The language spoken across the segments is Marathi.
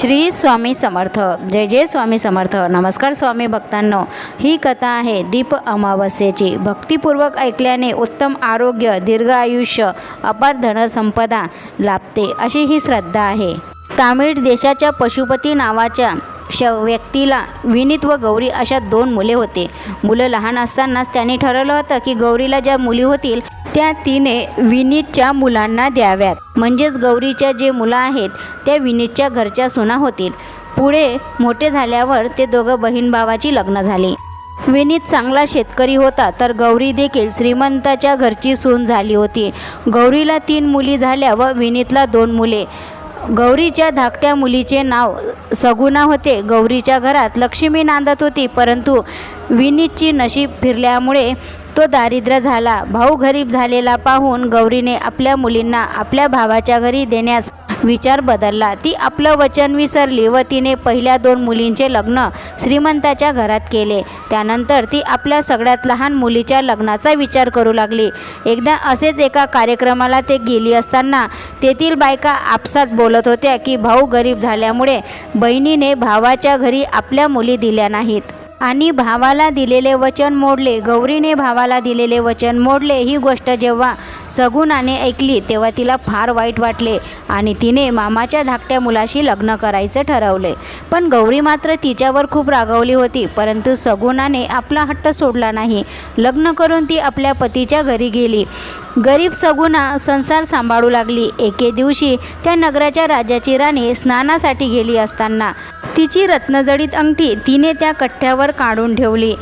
श्री स्वामी समर्थ. जय जय स्वामी समर्थ. नमस्कार स्वामी भक्तांनो. ही कथा आहे दीप अमावस्येची. भक्तिपूर्वक ऐकल्याने उत्तम आरोग्य दीर्घ आयुष्य अपार धनसंपदा लाभते अशी ही श्रद्धा आहे. तामिळ देशाच्या पशुपती नावाच्या श व्यक्तीला विनीत व गौरी अशा दोन मुले होते. मुलं लहान असतानाच त्यांनी ठरवलं होतं की गौरीला ज्या मुली होतील त्या तिने विनीतच्या मुलांना द्याव्यात. म्हणजेच गौरीच्या जे मुलं आहेत त्या विनीतच्या घरच्या सुना होतील. पुढे मोठे झाल्यावर ते दोघं बहीण भावाची लग्न झाली. विनीत चांगला शेतकरी होता तर गौरी देखील श्रीमंताच्या घरची सून झाली होती. गौरीला तीन मुली झाल्या व विनीतला दोन मुले. गौरीच्या धाकट्या मुलीचे नाव सगुणा होते. गौरीच्या घरात लक्ष्मी नांदत होती परंतु विनीतची नशीब फिरल्यामुळे तो दारिद्र्य झाला. भाऊ गरीब झालेला पाहून गौरीने आपल्या मुलींना आपल्या भावाच्या घरी देण्यास विचार बदलला. ती आपलं वचन विसरली व तिने पहिल्या दोन मुलींचे लग्न श्रीमंताच्या घरात केले. त्यानंतर ती आपल्या सगळ्यात लहान मुलीच्या लग्नाचा विचार करू लागली. एकदा असेच एका कार्यक्रमाला ते गेली असताना तेथील बायका आपसात बोलत होत्या की भाऊ गरीब झाल्यामुळे बहिणीने भावाच्या घरी आपल्या मुली दिल्या नाहीत. आणि भावाला दिलेले वचन मोडले गौरीने भावाला दिलेले वचन मोडले ही गोष्ट जेव्हा सगुणाने ऐकली तेव्हा तिला फार वाईट वाटले आणि तिने मामाच्या धाकट्या मुलाशी लग्न करायचं ठरवले. पण गौरी मात्र तिच्यावर खूप रागावली होती परंतु सगुणाने आपला हट्ट सोडला नाही. लग्न करून ती आपल्या पतीच्या घरी गेली. गरीब सगुणा संसार सांभाळू लागली. एके दिवशी त्या नगराच्या राजाची राणी स्नानासाठी गेली असताना तिची रत्नजडीत अंगठी तिने त्या कठ्ठ्यावर काढून ठेवली.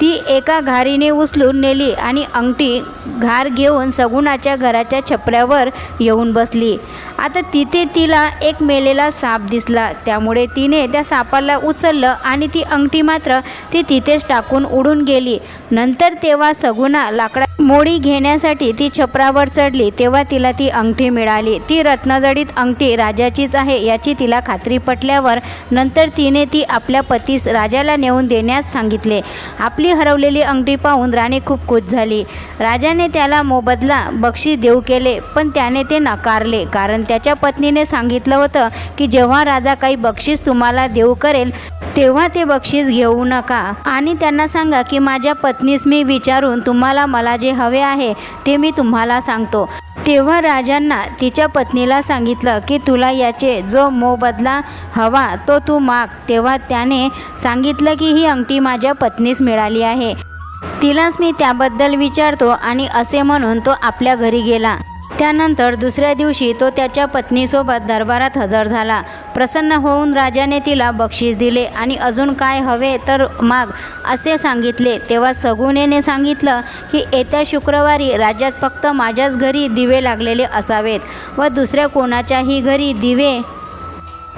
ती एका घारीने उचलून नेली आणि अंगठी घार घेऊन सगुणाच्या घराच्या छपऱ्यावर येऊन बसली. आता तिथे तिला एक मेलेला साप दिसला. त्यामुळे तिने त्या सापाला उचललं आणि ती अंगठी मात्र ती तिथेच टाकून उडून गेली. नंतर तेव्हा सगुणा लाकडा मोडी घेण्यासाठी ती छपरावर चढली तेव्हा तिला ती अंगठी मिळाली. ती रत्नजडीत अंगठी राजाचीच आहे याची तिला खात्री पटल्यावर नंतर तिने ती आपल्या पतीस राजाला नेऊन देण्यास सांगितले. आपली हरवलेली अंगठी पाहून राणी खूप खुश झाली. राजाने त्याला मोबदला बक्षीस देऊ केले पण त्याने ते नाकारले. कारण त्याच्या पत्नीने सांगितलं होतं की जेव्हा राजा काही बक्षीस तुम्हाला देऊ करेल तेव्हा ते बक्षीस घेऊ नका. आणि त्यांना सांगा की माझ्या पत्नीस मी विचारून तुम्हाला मला जे हवे आहे ते मी तुम्हाला सांगतो. तेव्हा राजांना तिच्या पत्नीला सांगितलं की तुला याचे जो मोबदला हवा तो तू माग. तेव्हा त्याने सांगितलं की ही अंगठी माझ्या पत्नीस मिळाली आहे. तिलाच मी त्याबद्दल विचारतो आणि असे म्हणून तो आपल्या घरी गेला. त्यानंतर दुसऱ्या दिवशी तो त्याच्या पत्नीसोबत दरबारात हजर झाला. प्रसन्न होऊन राजाने तिला बक्षीस दिले आणि अजून काय हवे तर माग असे सांगितले. तेव्हा सगुनेने सांगितलं की येत्या शुक्रवारी राज्यात फक्त माझ्याच घरी दिवे लागलेले असावेत व दुसऱ्या कोणाच्याही घरी दिवे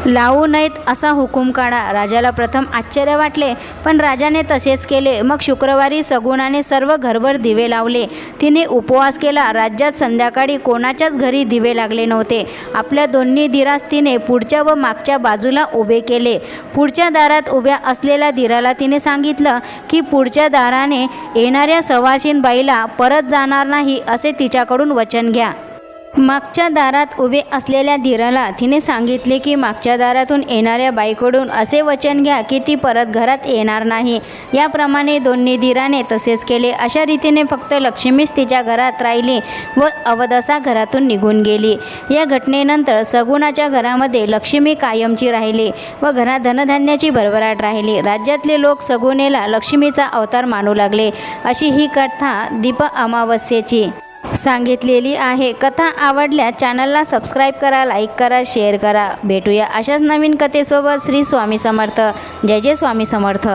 लावू नयेत असा हुकूम काढा. राजाला प्रथम आश्चर्य वाटले पण राजाने तसेच केले. मग शुक्रवारी सगुणाने सर्व घरभर दिवे लावले. तिने उपवास केला. राज्यात संध्याकाळी कोणाच्याच घरी दिवे लागले नव्हते. आपल्या दोन्ही दिरास तिने पुढच्या व मागच्या बाजूला उभे केले. पुढच्या दारात उभ्या असलेल्या दिराला तिने सांगितलं की पुढच्या दाराने येणाऱ्या सवाशीन बाईला परत जाणार नाही असे तिच्याकडून वचन घ्या. मागच्या दारात उभे असलेल्या धीराला तिने सांगितले की मागच्या दारातून येणाऱ्या बाईकडून असे वचन घ्या की ती परत घरात येणार नाही. याप्रमाणे दोन्ही धीराने तसेच केले. अशा रीतीने फक्त लक्ष्मीच तिच्या घरात राहिली व अवदसा घरातून निघून गेली. या घटनेनंतर सगुणाच्या घरामध्ये लक्ष्मी कायमची राहिली व घरात धनधान्याची भरभराट राहिली. राज्यातले लोक सगुणेला लक्ष्मीचा अवतार मानू लागले. अशी ही कथा दीप अमावस्येची. सांगितलेली आहे. कथा आवडल्या चॅनलला सबस्क्राईब करा लाईक करा शेअर करा. भेटूया अशाच नवीन कथेसोबत श्री स्वामी समर्थ. जय जय स्वामी समर्थ.